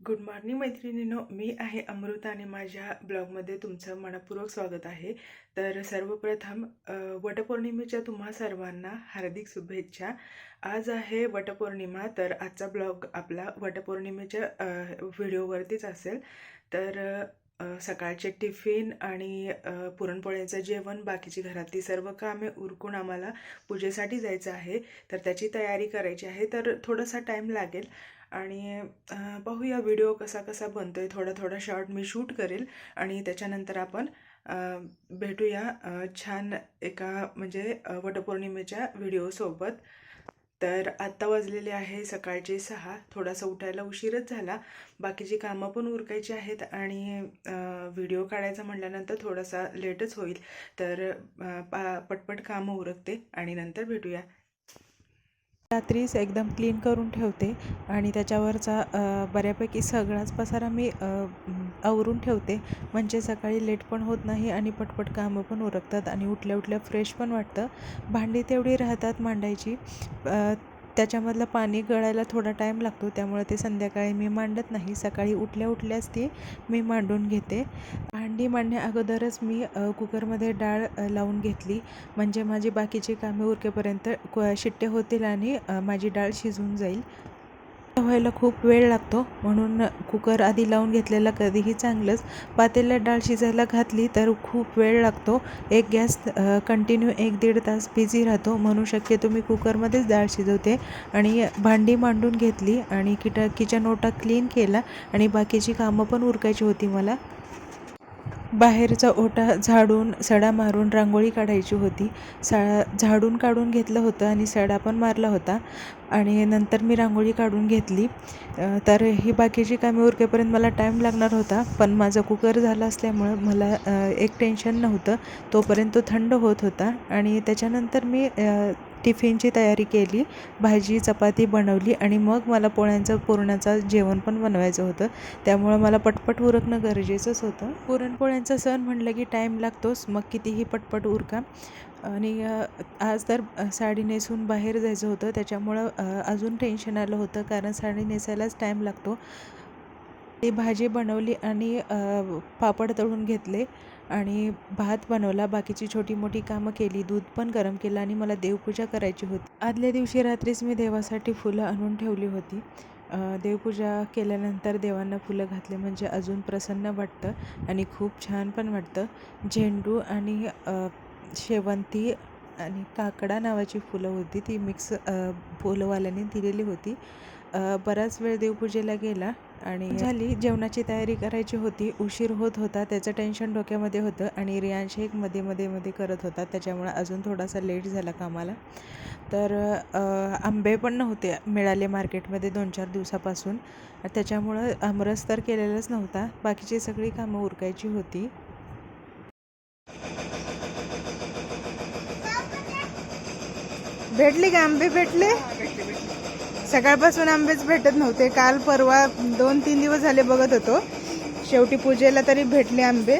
Good morning मैत्रिणींनो. मी आहे अमृता आणि माझ्या ब्लॉगमध्ये तुमचं मनपूर्वक स्वागत आहे. तर सर्वप्रथम वटपौर्णिमेच्या तुम्हा सर्वांना हार्दिक शुभेच्छा. आज आहे वटपौर्णिमा तर आजचा ब्लॉग आपला वटपौर्णिमेच्या व्हिडिओवरतीच असेल. तर सकाळचे टिफिन आणि पुरणपोळ्यांचं पुरणपोळ्याचं जेवण बाकीची घरातली सर्व कामे उरकून आम्हाला पूजेसाठी जायचं आहे. तर त्याची तयारी करायची आहे. तर थोडासा टाईम लागेल आणि पाहूया व्हिडिओ कसा कसा बनतो आहे थोडा थोडा शॉर्ट मी शूट करेल आणि त्याच्यानंतर आपण भेटूया छान एका म्हणजे वटपौर्णिमेच्या व्हिडिओसोबत तर आत्ता वाजलेले आहे सकाळचे सहा. थोडासा उठायला उशीरच झाला. बाकीची कामं पण उरकायची आहेत आणि व्हिडिओ काढायचा म्हटल्यानंतर थोडासा लेटच होईल. तर पा पटपट कामं उरकते आणि नंतर भेटूया. रात्रीच एकदम क्लीन करून ठेवते आणि त्याच्यावरचा बऱ्यापैकी सगळाच पसारा मी आवरून ठेवते. म्हणजे सकाळी लेट पण होत नाही आणि पटपट कामं पण उरकतात आणि उठल्या उठल्या फ्रेश पण वाटतं. भांडी तेवढी राहतात मांडायची. त्याच्यामधलं पाणी गळायला थोडा टाईम लागतो त्यामुळे ते संध्याकाळी मी मांडत नाही. सकाळी उठल्या उठल्याच ती मी मांडून घेते. भांडी मांडण्या अगोदरच मी कुकरमध्ये डाळ लावून घेतली. म्हणजे माझी बाकीची कामे उरकेपर्यंत शिट्टे होतील आणि माझी डाळ शिजून जाईल. व्हायला खूप वेळ लागतो. म्हणून कुकर आधी लावून घेतलेला कधीही चांगलंच. पातेल्यात डाळ शिजायला घातली तर खूप वेळ लागतो. एक गॅस कंटिन्यू एक दीड तास बिझी राहतो. म्हणून शक्यतो मी कुकरमध्येच डाळ शिजवते. आणि भांडी मांडून घेतली आणि किट किचन ओटा क्लीन केला. आणि बाकीची कामं पण उरकायची होती मला. बाहेरचा ओटा झाडून सडा मारून रांगोळी काढायची होती. सळा झाडून काढून घेतलं होतं आणि सडा पण मारला होता. आणि नंतर मी रांगोळी काढून घेतली. तर ही बाकीची कामे उरकेपर्यंत मला टाईम लागणार होता. पण माझा कुकर झाला असल्यामुळं मला एक टेन्शन नव्हतं. तोपर्यंत तो थंड होत होता. आणि त्याच्यानंतर मी टिफिनची तयारी केली भाजी चपाती बनवली आणि मग मला पोळ्यांचं पुरणाचं जेवण पण बनवायचं होतं. त्यामुळं मला पटपट उरकणं गरजेचंच होतं. पुरणपोळ्यांचा सण म्हणलं की टाईम लागतोच मग कितीही पटपट उरका. आणि आज तर साडी नेसून बाहेर जायचं होतं त्याच्यामुळं अजून टेन्शन आलं होतं कारण साडी नेसायलाच टाईम लागतो. ती भाजी बनवली आणि पापड तळून घेतले. आणि भात बनवला बाकीची छोटी मोठी कामं केली दूध पण गरम केलं आणि मला देवपूजा करायची होती. आदल्या दिवशी रात्रीच मी देवासाठी फुलं आणून ठेवली होती. देवपूजा केल्यानंतर देवांना फुलं घातले म्हणजे अजून प्रसन्न वाटतं आणि खूप छान पण वाटतं. झेंडू आणि शेवंती आणि काकडा नावाची फुलं होती ती मिक्स फुलवाल्याने फुलंवाल्याने दिलेली होती. बराच वेळ देवपूजेला गेला आणि झाली. जेवणाची तयारी करायची होती. उशीर होत होता. त्याचं टेन्शन डोक्यामध्ये होतं आणि रियांश एक मध्ये मध्ये मध्ये करत होता. त्याच्यामुळे अजून थोडासा लेट झाला कामाला. तर आंबे पण नव्हते मिळाले मार्केटमध्ये दोन चार दिवसापासून. त्याच्यामुळं आमरस तर केलेलाच नव्हता. बाकीची सगळी कामं उरकायची होती. भेटले का आंबे? भेटले. सकाळपासून आंबेच भेटत नव्हते. काल परवा दोन तीन दिवस झाले बघत होतो. शेवटी पूजेला तरी भेटले आंबे.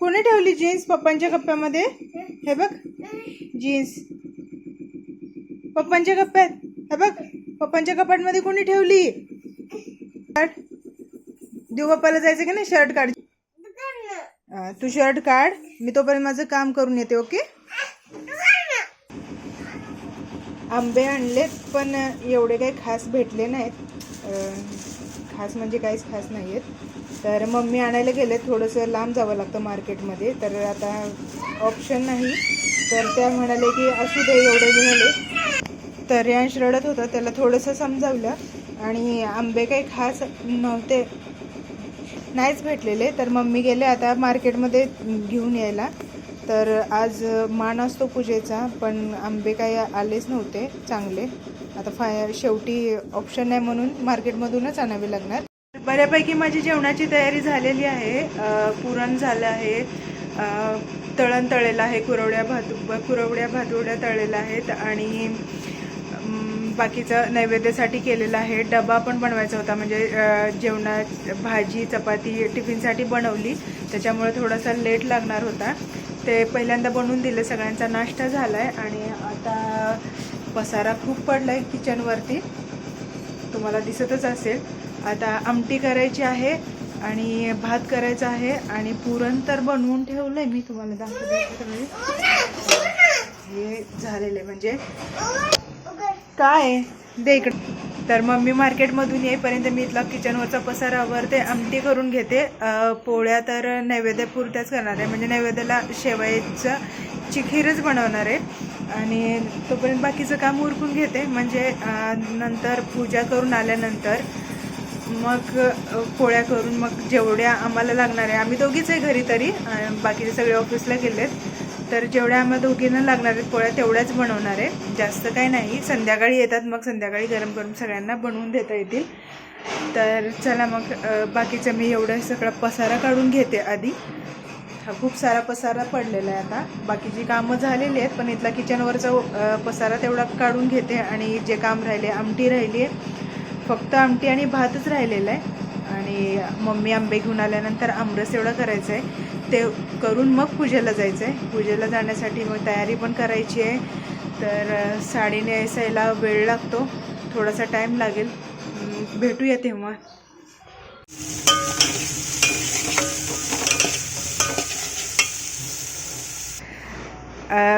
कोणी ठेवली जीन्स पप्पांच्या कप्प्यामध्ये हे बघ. जीन्स. पप्पांच्या कप्प्यात हे बघ. पप्पांच्या कपाटमध्ये कोणी ठेवली? काढ देऊ बाप्पाला जायचं की नाही? शर्ट काढ. तू शर्ट काढ. मी तोपर्यंत माझं काम करून येते ओके? आंबे आणलेत पण एवढे काही खास भेटले नाहीत. खास म्हणजे काहीच खास नाही आहेत तर मम्मी आणायला गेले थोडंसं लांब जावं लागतं मार्केटमध्ये. तर आता ऑप्शन नाही. तर त्या म्हणाले की असू दे एवढे झाले तर यांश रडत होता त्याला थोडंसं समजावलं. आणि आंबे काही खास नव्हते नाहीच भेटलेले. तर मम्मी गेले आता मार्केटमध्ये घेऊन यायला. तर आज मान असतो पूजेचा पण आंबे काही आलेच नव्हते चांगले. आता फाय शेवटी ऑप्शन नाही म्हणून मार्केटमधूनच आणावे लागणार. बऱ्यापैकी माझी जेवणाची तयारी झालेली आहे. पुरण झालं आहे. तळण तळलेलं आहे कुरवड्या भात कुरवड्या भातुड्या तळलेल्या आहेत आणि बाकीचं नैवेद्यासाठी केलेलं आहे. डबा पण बनवायचा होता म्हणजे जेवणात जेवणा भाजी चपाती टिफिनसाठी बनवली. त्याच्यामुळे थोडासा लेट लागणार होता. ते पहिल्यांदा बनवून दिलं सगळ्यांचा नाश्ता झाला आहे आणि आता पसारा खूप पडला आहे किचनवरती. तुम्हाला दिसतच असेल. आता आमटी करायची आहे आणि भात करायचा आहे आणि पुरण तर बनवून ठेवलं आहे मी तुम्हाला दाखवते हे झालेलं आहे म्हणजे काय दे इकडे. तर मम्मी मार्केटमधून येईपर्यंत मी इथला किचनवरचा पसारा आवरते आमटी करून घेते. पोळ्या तर नैवेद्यपुरत्याच करणार आहे. म्हणजे नैवेद्याला शेवयाचं चिखीरच बनवणार आहे. आणि तोपर्यंत बाकीचं काम उरकून घेते. म्हणजे नंतर पूजा करून आल्यानंतर मग पोळ्या करून मग जेवढ्या आम्हाला लागणार आहे. आम्ही दोघीच आहे घरी तरी. बाकीचे सगळे ऑफिसला गेलेत. तर जेवढ्या आम्हाला दोघींना लागणार आहेत पोळ्या तेवढ्याच बनवणार आहे. जास्त काही नाही. संध्याकाळी येतात मग संध्याकाळी गरम करून सगळ्यांना बनवून देता येतील. तर चला मग बाकीचं मी एवढं सगळा पसारा काढून घेते आधी. हा खूप सारा पसारा पडलेला आहे आता. बाकीची कामं झालेली आहेत पण इथला किचनवरचा पसारा तेवढा काढून घेते आणि जे काम राहिले आमटी राहिली आहे. फक्त आमटी आणि भातच राहिलेला आहे. आणि मम्मी आंबे घेऊन आल्यानंतर आमरस एवढा करायचं आहे. ते करून मग पूजेला जायचं आहे पूजेला जाण्यासाठी मग तयारी पण करायची आहे. तर साडी नेसायला वेळ लागतो. थोडासा टाईम लागेल. भेटूया तेव्हा.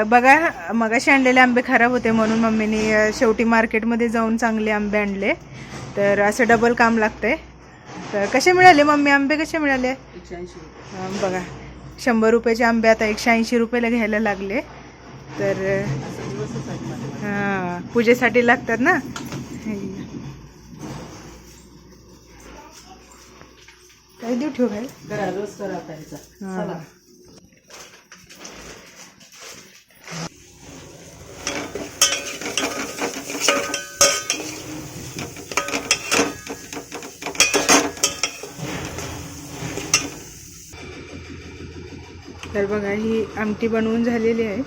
बघा मगाशी आणलेले आंबे खराब होते म्हणून मम्मीने शेवटी मार्केटमध्ये जाऊन चांगले आंबे आणले. तर असं डबल काम लागतंय. तर कसे मिळाले मम्मी? आंबे कसे मिळाले? बघा. शंभर रुपयाचे आंबे आता एकशे ऐंशी रुपयाला घ्यायला लागले. तर हां पूजेसाठी लागतात ना? काय देऊ ठेव काय तर बघा ही आमटी बनवून झालेली आहे.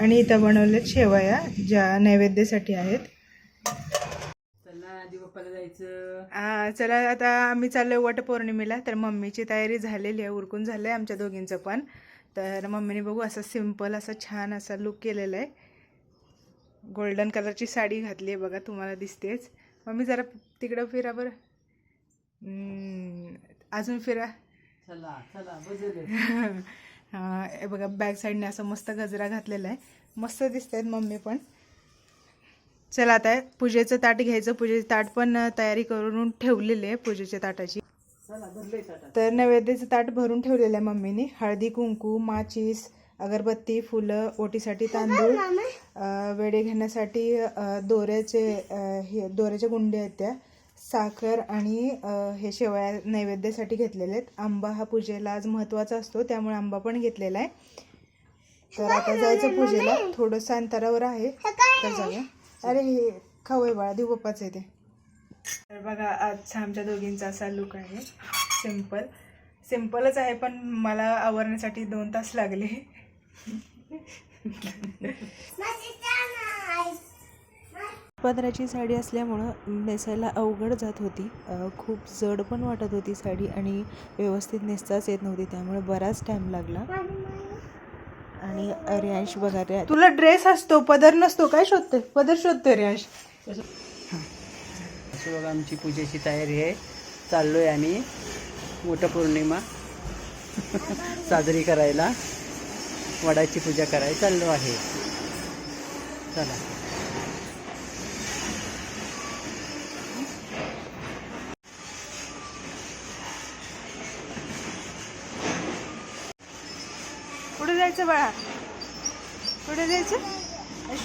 आणि इथं बनवल्यात शेवया ज्या नैवेद्यासाठी आहेत. जायचं. आ, चला आता आम्ही चाललोय वटपौर्णिमेला तर मम्मीची तयारी झालेली आहे उरकून झालं आहे आमच्या दोघींचं पण. तर मम्मीने बघू असं सिंपल असं छान असा लुक केलेला आहे. गोल्डन कलरची साडी घातली आहे बघा तुम्हाला दिसतेच. मम्मी जरा तिकडं फिरा बरं. अजून फिरा. चला चला बजले हा, बघा बॅक साईडने असं मस्त गजरा घातलेला आहे. मस्त दिसत आहेत मम्मी पण. चला आता पूजेचं ताट घ्यायचं. पूजेचं ताट पण तयारी करून ठेवलेली आहे पूजेच्या ताटाची. चला धरले ताटात तर नैवेद्याचं ताट भरून ठेवलेलं आहे मम्मीने. हळदी कुंकू माचीस अगरबत्ती फुलं ओटीसाठी तांदूळ. वेडे घेण्यासाठी दोऱ्याचे हे दोऱ्याच्या गुंड्या आहेत त्या. साखर आणि हे शेवया नैवेद्यासाठी घेतलेले आहेत. आंबा हा पूजेला आज महत्त्वाचा असतो त्यामुळे आंबा पण घेतलेला आहे. तर आता जायचं पूजेला. थोडंसं अंतरावर आहे तर जाऊया. अरे हे खाऊ आहे बाळा देऊ पप्पाचं आहे ते. तर बघा आजचा आमच्या दोघींचा असा लुक आहे. सिंपल सिम्पलच आहे पण मला आवरण्यासाठी दोन तास लागले. पदराची साडी असल्यामुळं नेसायला अवघड जात होती. खूप जड पण वाटत होती साडी आणि व्यवस्थित नेसताच येत नव्हती त्यामुळे बराच टाईम लागला. आणि रियांश बघा रे तुला ड्रेस असतो पदर नसतो काय शोधते? पदर शोधते रियांश. असं बघा आमची पूजेची तयारी आहे. चाललोय आम्ही वटपौर्णिमा साजरी करायला. वडाची पूजा करायला चाललो आहे. चला. कुठे जायचं बाळा? कुठे जायचं?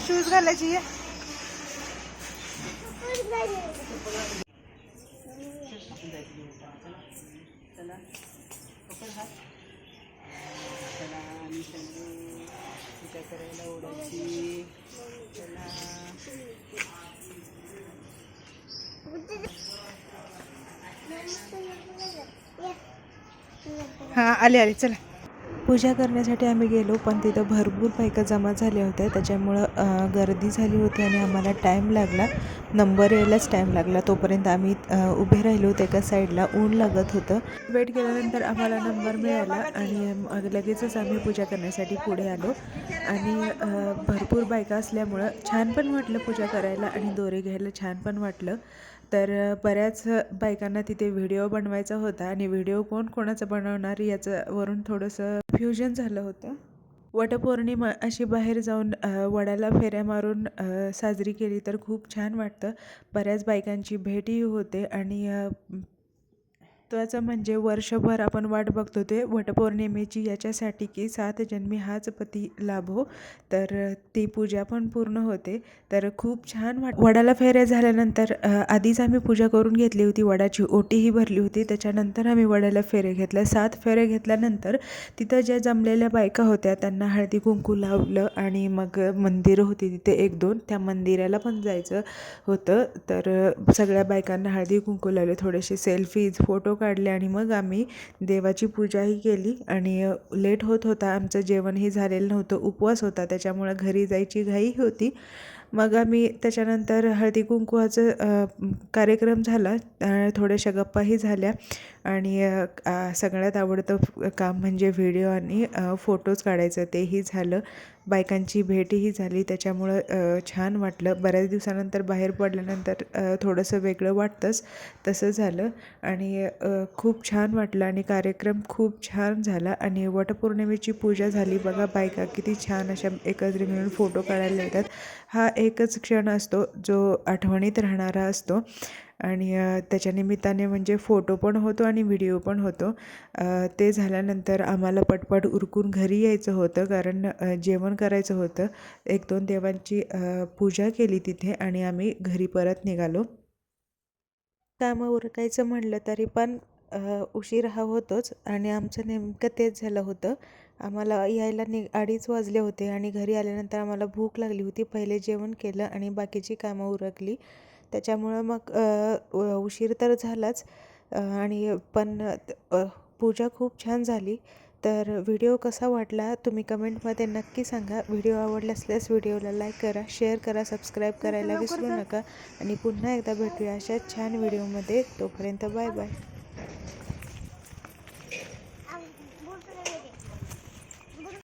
शूज घालायची या चला पकड हात करायला ओढायची त्याला हां आले आले चला. पूजा करण्यासाठी आम्ही गेलो पण तिथं भरपूर बायका जमा झाल्या होत्या. त्याच्यामुळं गर्दी झाली होती आणि आम्हाला टाईम लागला. नंबर यायलाच टाईम लागला. तोपर्यंत आम्ही उभे राहिलो होते एका साईडला ऊन लागत होतं. वेट केल्यानंतर आम्हाला नंबर मिळाला आणि लगेचच आम्ही पूजा करण्यासाठी पुढे आलो. आणि भरपूर बायका असल्यामुळं छान पण वाटलं पूजा करायला आणि दोरे घ्यायला छान पण वाटलं. तर बऱ्याच बायकांना तिथे व्हिडिओ बनवायचा होता आणि व्हिडिओ कोण कोणाचा बनवणार याचं वरून थोडंसं फ्युजन झालं होतं. वटपौर्णिमा अशी बाहेर जाऊन वड्याला वडाला फेऱ्या मारून साजरी केली तर खूप छान वाटतं. बऱ्याच बायकांची भेटही होते आणि महत्त्वाचं म्हणजे वर्षभर आपण वाट बघतो ते वटपौर्णिमेची याच्यासाठी की सात जन्मी हाच पती लाभो. तर ती पूजा पण पूर्ण होते. तर खूप छान वाट वडाला फेऱ्या झाल्यानंतर आधीच आम्ही पूजा करून घेतली होती. वडाची ओटीही भरली होती. त्याच्यानंतर आम्ही वडाला फेरे घेतल्या. सात फेरे घेतल्यानंतर तिथं ज्या जमलेल्या बायका होत्या त्यांना हळदी कुंकू लावलं आणि मग मंदिरं होती तिथे एक दोन. त्या मंदिराला पण जायचं होतं. तर सगळ्या बायकांना हळदी कुंकू लावले. थोडेसे सेल्फीज फोटो काढले आणि मग आम्ही देवाची पूजाही केली. आणि लेट होत होता आमचं जेवणही झालेलं नव्हतं उपवास होता. त्याच्यामुळं घरी जायची घाई होती. मग आम्ही त्याच्यानंतर हळदी कुंकवाचं कार्यक्रम झाला. थोड्याशा गप्पाही झाल्या. आणि सगळ्यात आवडतं काम म्हणजे व्हिडिओ आणि फोटोज काढायचं. तेही झालं. बायकांची भेटही झाली. त्याच्यामुळं छान वाटलं. बऱ्याच दिवसानंतर बाहेर पडल्यानंतर थोडंसं वेगळं वाटतंच. तसं झालं. आणि खूप छान वाटलं. आणि कार्यक्रम खूप छान झाला. आणि वटपौर्णिमेची पूजा झाली. बघा बायका किती छान अशा एकत्र मिळून फोटो काढायला येतात. हा एकच क्षण असतो जो आठवणीत राहणारा असतो. आणि त्याच्या निमित्ताने म्हणजे फोटो पण होतो आणि व्हिडिओ पण होतो. ते झाल्यानंतर आम्हाला पटपट उरकून घरी यायचं होतं कारण जेवण करायचं होतं. एक दोन देवांची पूजा केली तिथे आणि आम्ही घरी परत निघालो. कामं उरकायचं म्हणलं तरी पण उशीर हा होतोच आणि आमचं नेमकं तेच झालं होतं. आम्हाला यायला नि अडीच वाजले होते आणि घरी आल्यानंतर आम्हाला भूक लागली होती. पहिले जेवण केलं आणि बाकीची कामं उरकली. त्याच्यामुळं मग उशीर तर झालाच आणि पण पूजा खूप छान झाली. तर व्हिडिओ कसा वाटला तुम्ही कमेंटमध्ये नक्की सांगा. व्हिडिओ आवडला असल्यास व्हिडिओला लाईक करा शेअर करा सबस्क्राईब करायला विसरू नका. आणि पुन्हा एकदा भेटूया अशाच छान व्हिडिओमध्ये. तोपर्यंत बाय बाय.